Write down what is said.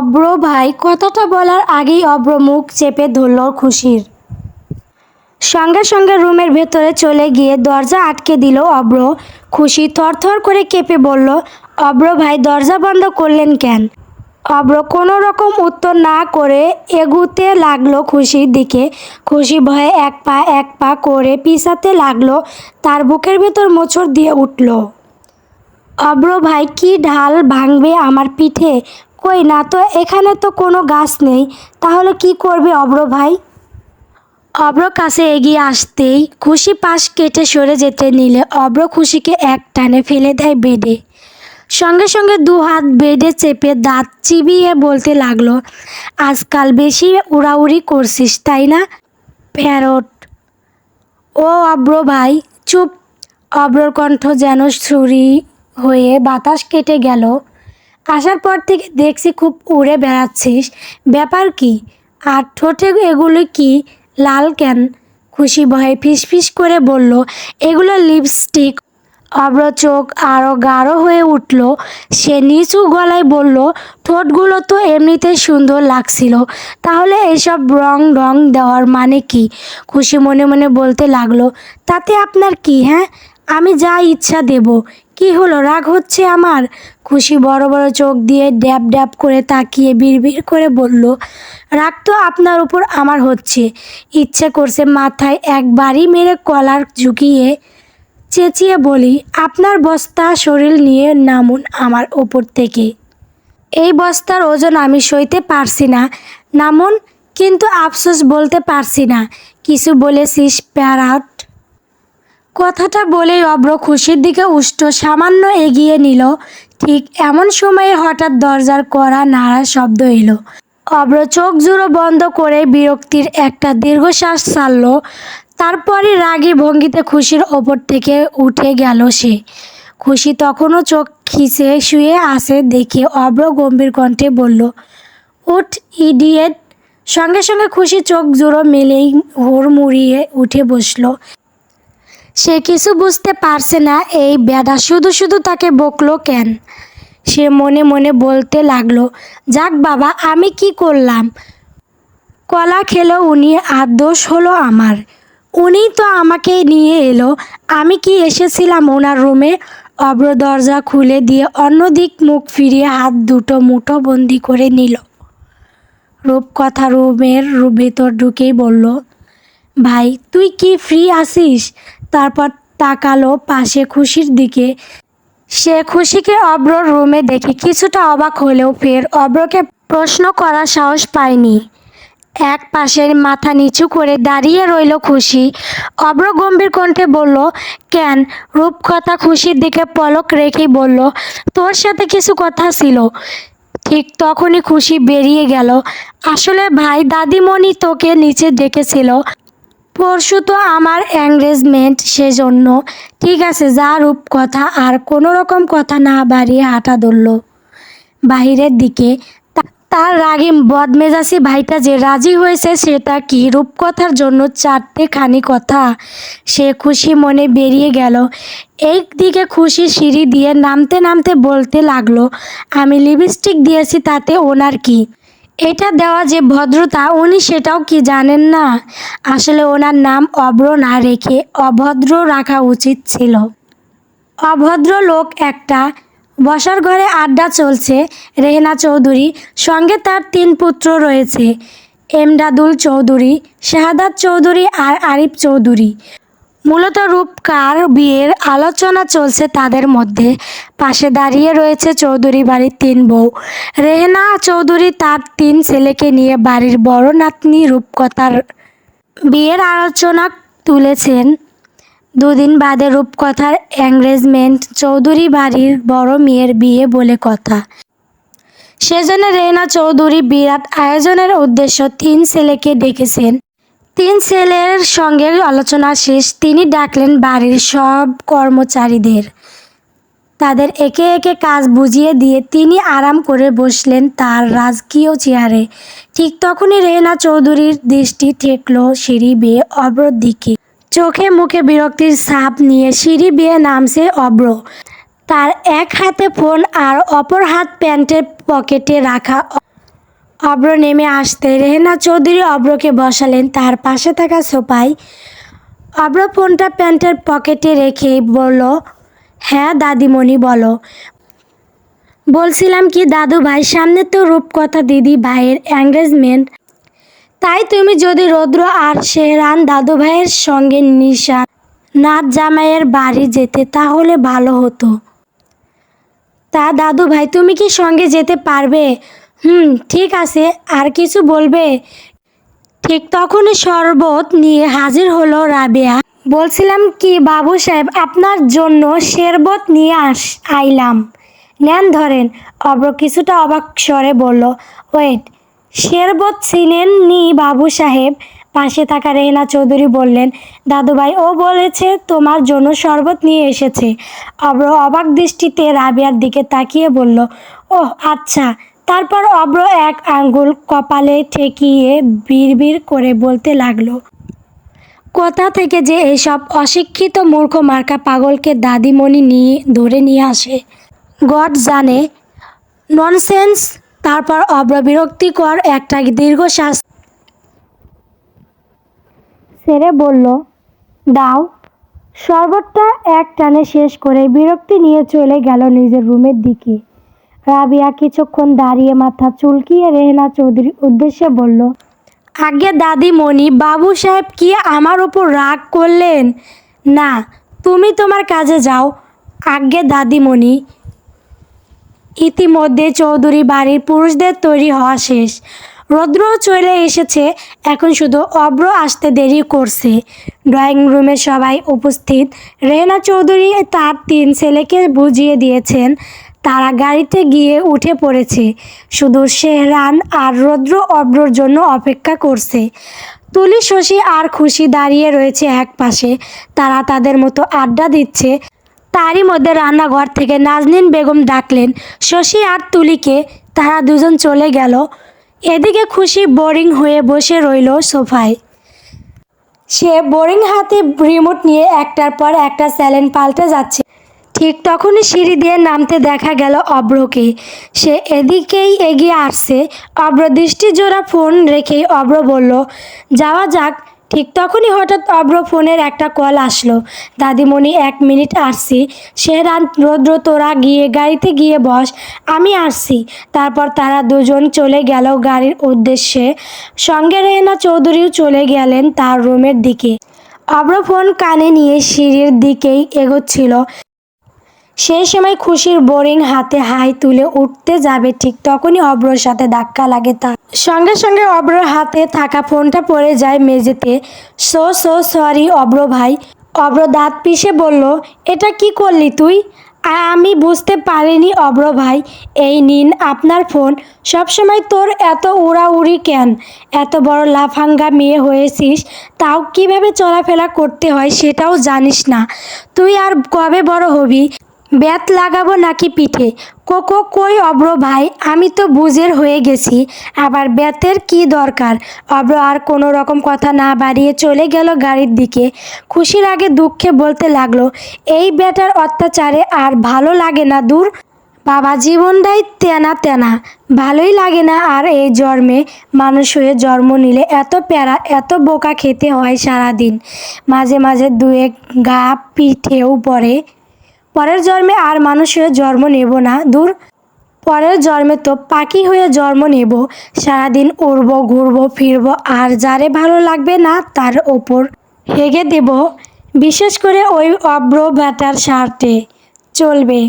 অব্র ভাই কথাটা বলার আগেই অব্র মুখ চেপে ধরল খুশির। সঙ্গে সঙ্গে রুমের ভেতরে চলে গিয়ে দরজা আটকে দিল অব্র। খুশি থরথর করে কেঁপে বলল, অব্র ভাই, দরজা বন্ধ করলেন কেন? অব্র কোনো রকম উত্তর না করে এগুতে লাগল খুশির দিকে। খুশি ভয়ে এক পা এক পা করে পিছাতে লাগল, তার বুকের ভেতর মোচড় দিয়ে উঠল। অব্র ভাই, কি ঢাল ভাঙবে আমার পিঠে? কই না, তো এখানে তো কোনো গাছ নেই, তাহলে কি করবে অব্র ভাই? অব্র কাছে এগিয়ে আসতেই খুশি পাশ কেটে সরে যেতে নিলে অব্র খুশিকে এক টানে ফেলে দেয় বেডে। সঙ্গে সঙ্গে দু হাত বেডে চেপে দাঁত চিবিয়ে বলতে লাগল, আজকাল বেশি উড়াউড়ি করছিস, তাই না, প্যারট? ও অব্র ভাই, চুপ। অব্রর কণ্ঠ যেন ছুরি হয়ে বাতাস কেটে গেল। আসার পর থেকে দেখছি খুব উড়ে বেড়াচ্ছিস। ব্যাপার কি? আর ঠোঁটে এগুলো কি? লাল কেন? খুশি ভয়ে ফিসফিস করে বলল, এগুলো লিপস্টিক। অব্র চোখ আরও গাঢ় হয়ে উঠল। সে নিচু গলায় বলল, ঠোঁটগুলো তো এমনিতেই সুন্দর লাগছিল। তাহলে এসব রং রং দেওয়ার মানে কি? খুশি মনে মনে বলতে লাগল, তাতে আপনার কি হ্যাঁ? আমি যা ইচ্ছা দেব। কি হলো? রাগ হচ্ছে আমার? খুশি বড় বড় চোখ দিয়ে ড্যাব ড্যাব করে তাকিয়ে বিড়বিড় করে বলল, রাগ তো আপনার উপর আমার হচ্ছে। ইচ্ছে করছে মাথায় একবারই মেরে কলার ঝুঁকিয়ে চেঁচিয়ে বলি, আপনার বস্তা শরীর নিয়ে নামুন আমার ওপর থেকে। এই বস্তার ওজন আমি সইতে পারছি না। নামুন, কিন্তু আফসোস বলতে পারছি না। কিছু বলেছিস প্যারাট কথাটা বলেই অব্র খুশির দিকে উষ্ট সামান্য এগিয়ে নিল। ঠিক এমন সময়ে হঠাৎ দরজার কড়া নাড়ার শব্দ এলো। অব্র চোখ জুড়ো বন্ধ করে বিরক্তির একটা দীর্ঘশ্বাস ছাড়ল। তারপরে রাগী ভঙ্গিতে খুশির ওপর থেকে উঠে গেল সে। খুশি তখনও চোখ খিচে শুয়ে আসে দেখে অব্র গম্ভীর কণ্ঠে বলল, উঠ, ইডিয়েট। সঙ্গে সঙ্গে খুশি চোখ জুড়ো মেলেই হুড়মুড়িয়ে উঠে বসল। সে কিছু বুঝতে পারছে না, এই বেদা শুধু শুধু তাকে বকলো কেন? সে মনে মনে বলতে লাগল, যাক বাবা, আমি কি করলাম? কলা খেলো উনি, আর দোষ হলো আমার। উনি তো আমাকে নিয়ে এলো, আমি কি এসেছিলাম ওনার রুমে? অব্র দরজা খুলে দিয়ে অন্যদিক মুখ ফিরিয়ে হাত দুটো মুঠো বন্দি করে নিল। রূপকথা রুমের ভেতর ঢুকেই বলল, ভাই, তুই কি ফ্রি আছিস? তারপর তাকালো পাশে খুশির দিকে। সে খুশিকে অব্রর রুমে দেখে কিছুটা অবাক হলেও ফের অব্রকে প্রশ্ন করার সাহস পায়নি। এক পাশের মাথা নিচু করে দাঁড়িয়ে রইল খুশি। অব্র গম্ভীর কণ্ঠে বলল, কেন? রূপকথা খুশির দিকে পলক রেখেই বলল, তোর সাথে কিছু কথা ছিল। ঠিক তখনই খুশি বেরিয়ে গেল। আসলে ভাই দাদিমণি তোকে নিচে ডেকেছিল। পরশু তো আমার এঙ্গেজমেন্ট সেজন্য। ঠিক আছে, যা রূপ কথা, আর কোনো রকম কথা না বাড়িয়ে হাঁটা ধরল। বাহিরের দিকে তার রাগি বদমেজাসি ভাইটা যে রাজি হয়েছে সেটা কি রূপকথার জন্য চারটে খানি কথা? সে খুশি মনে বেরিয়ে গেল। এই দিকে খুশি সিঁড়ি দিয়ে নামতে নামতে বলতে লাগল, আমি লিপস্টিক দিয়েছি, তাতে ওনার কি? এটা দেওয়া যে ভদ্রতা, উনি সেটাও কি জানেন না? আসলে ওনার নাম অভ্র না রেখে অভদ্র রাখা উচিত ছিল। অভদ্র লোক একটা। বসার ঘরে আড্ডা চলছে, রেহনা চৌধুরী। সঙ্গে তার তিন পুত্র রয়েছে, এমদাদুল চৌধুরী, শাহাদাত চৌধুরী আর আরিফ চৌধুরী। মূলত রূপকার বিয়ের আলোচনা চলছে তাদের মধ্যে। পাশে দাঁড়িয়ে রয়েছে চৌধুরী বাড়ির তিন বউ। রেহনা চৌধুরী তার তিন ছেলেকে নিয়ে বাড়ির বড় নাতনি রূপকথার বিয়ের আলোচনা তুলেছেন। দুদিন বাদে রূপকথার এঙ্গেজমেন্ট, চৌধুরী বাড়ির বড় মেয়ের বিয়ে বলে কথা। সেজন্য রেনা চৌধুরী বিরাট আয়োজনের উদ্দেশ্য তিন ছেলেকে ডেকেছেন। তিন ছেলের সঙ্গে আলোচনা শেষ। তিনি ডাকলেন, বাড়ির সব কর্মচারীদের। তাদের একে একে কাজ বুঝিয়ে দিয়ে তিনি আরাম করে বসলেন তার রাজকীয় চেয়ারে। ঠিক তখনই রেহনা চৌধুরীর দৃষ্টি ঠেকল সিঁড়ি বেয়ে অব্রর দিকে। চোখে মুখে বিরক্তির ছাপ নিয়ে সিঁড়ি বেয়ে নামছে অব্র। তার এক হাতে ফোন আর অপর হাত প্যান্টের পকেটে রাখা অব্র নেমে আসতে রেহেনা চৌধুরী অব্রকে বসালেন তার পাশে থাকা সোফায়। অব্র ফোনটা প্যান্টের পকেটে রেখে বলল হ্যাঁ দাদিমণি, বলো। বলছিলাম কি, দাদু ভাই, সামনে তো রূপকথা দিদি ভাইয়ের এঙ্গেজমেন্ট তাই তুমি যদি রৌদ্র আর শেহরান দাদু ভাইয়ের সঙ্গে নিশা নাথ জামাইয়ের বাড়ি যেতে, তাহলে ভালো হতো। তা দাদু ভাই, তুমি কি সঙ্গে যেতে পারবে? হুম, ঠিক আছে, আর কিছু বলবে? ঠিক তখনই শরবত নিয়ে হাজির হলো রাবেয়া। বলছিলাম কি, বাবু সাহেব, আপনার জন্য শরবত নিয়ে আস, আইলাম। নেন ধরেন, অব্র কিছুটা অবাক স্বরে বলল, ওয়েট, শেরবত ছিলেন নি বাবু সাহেব? পাশে থাকা রেহনা চৌধুরী বললেন, দাদুভাই, ও বলেছে তোমার জন্য শরবত নিয়ে এসেছে। অব্র অবাক দৃষ্টিতে রাবিয়ার দিকে তাকিয়ে বলল, ওহ আচ্ছা তারপর অব্র এক আঙ্গুল কপালে ঠেকিয়ে বিড়বিড় করে বলতে লাগল, কোথা থেকে যে এসব অশিক্ষিত মূর্খ মার্কা পাগলকে দাদিমণি নিয়ে, ধরে নিয়ে আসে? গড জানে। ননসেন্স। তারপর অব্র বিরক্তিকর একটা দীর্ঘশ্বাস সেরে বলল, দাও। শরবতটা এক টানে শেষ করে বিরক্তি নিয়ে চলে গেল নিজের রুমের দিকে। রাবিয়া কিছুক্ষণ দাঁড়িয়ে মাথা চুলকিয়ে রেহনা চৌধুরীর উদ্দেশ্যে বলল, আগে দাদিমণি বাবু সাহেব কি আমার ওপর রাগ করলেন? না, তুমি তোমার কাজে যাও, আগে দাদিমণি ইতিমধ্যে চৌধুরী বাড়ির পুরুষদের তৈরি হওয়া শেষ। রৌদ্র চলে এসেছে, এখন শুধু অব্র আসতে দেরি করছে। ড্রয়িং রুমে সবাই উপস্থিত। রেহনা চৌধুরী তার তিন ছেলেকে বুঝিয়ে দিয়েছেন, তারা গাড়িতে গিয়ে উঠে পড়েছে। শুধু শেহরান আর রৌদ্র অব্রর জন্য অপেক্ষা করছে। তুলি শশী আর খুশি দাঁড়িয়ে রয়েছে এক পাশে তারা তাদের মতো আড্ডা দিচ্ছে। তারই মধ্যে রান্নাঘর থেকে নাজনীন বেগম ডাকলেন, শশী আর তুলিকে, তারা দুজন চলে গেল। এদিকে খুশি বোরিং হয়ে বসে রইল সোফায়। সে বোরিং হাতে রিমোট নিয়ে একটার পর একটা স্যালেন পাল্টে যাচ্ছে। ঠিক তখনই সিঁড়ি দিয়ে নামতে দেখা গেল অব্রকে। সে এদিকেই এগিয়ে আসছে। অব্র দৃষ্টি জোড়া ফোন রেখেই অব্র বলল, যাওয়া যাক ঠিক তখনই হঠাৎ অব্র ফোনের একটা কল আসলো। দাদিমণি, এক মিনিট আসছি। সে রৌদ্র তোরা গিয়ে গাড়িতে গিয়ে বস, আমি আসছি। তারপর তারা দুজন চলে গেল গাড়ির উদ্দেশ্যে। সঙ্গে রেহেনা চৌধুরীও চলে গেলেন তার রুমের দিকে। অব্র ফোন কানে নিয়ে সিঁড়ির দিকেই এগোচ্ছিল। সেই সময় খুশির বোরিং হাতে হাই তুলে উঠতে যাবে ঠিক তখনই অব্রর সাথে ধাক্কা লাগে তার। সঙ্গে সঙ্গে অব্রর হাতে থাকা ফোনটা পড়ে যায় মেঝেতে। সো সো, সরি অব্র ভাই। অব্র দাঁত পিষে বলল, এটা কি করলি তুই? আমি বুঝতে পারিনি অব্র ভাই। এই নিন আপনার ফোন। সবসময় তোর এত উড়াউড়ি কেন? এত বড় লাফাঙ্গা মেয়ে হয়েছিস, তাও কীভাবে চলাফেরা করতে হয় সেটাও জানিস না। তুই আর কবে বড় হবি? ব্যাত লাগাবো নাকি পিঠে? কোকো কই অব্র ভাই, আমি তো বুঝের হয়ে গেছি। আবার ব্যাতের কি দরকার? অব্র আর কোনো রকম কথা না বাড়িয়ে চলে গেল গাড়ির দিকে। খুশির আগে দুঃখে বলতে লাগল, এই ব্যাটার অত্যাচারে আর ভালো লাগে না দূর। বাবা জীবনটাই তেনা তেনা। ভালোই লাগে না আর এই জন্মে। মানুষ হয়ে জন্ম নিলে এত প্যারা, এত বোকা খেতে হয় সারাদিন। মাঝে মাঝে দু এক গা পিঠেও পড়ে। পরের জন্মে আর মানুষ হয়ে জন্ম নেব না, দূর। পরের জন্মে তো পাখি হয়ে জন্ম নেব। সারাদিন উড়বো, ঘুরবো, ফিরবো, আর যারে ভালো লাগবে না তার ওপর হেগে দেব। বিশেষ করে ওই অব্র ব্যাটার সারতে চলবে।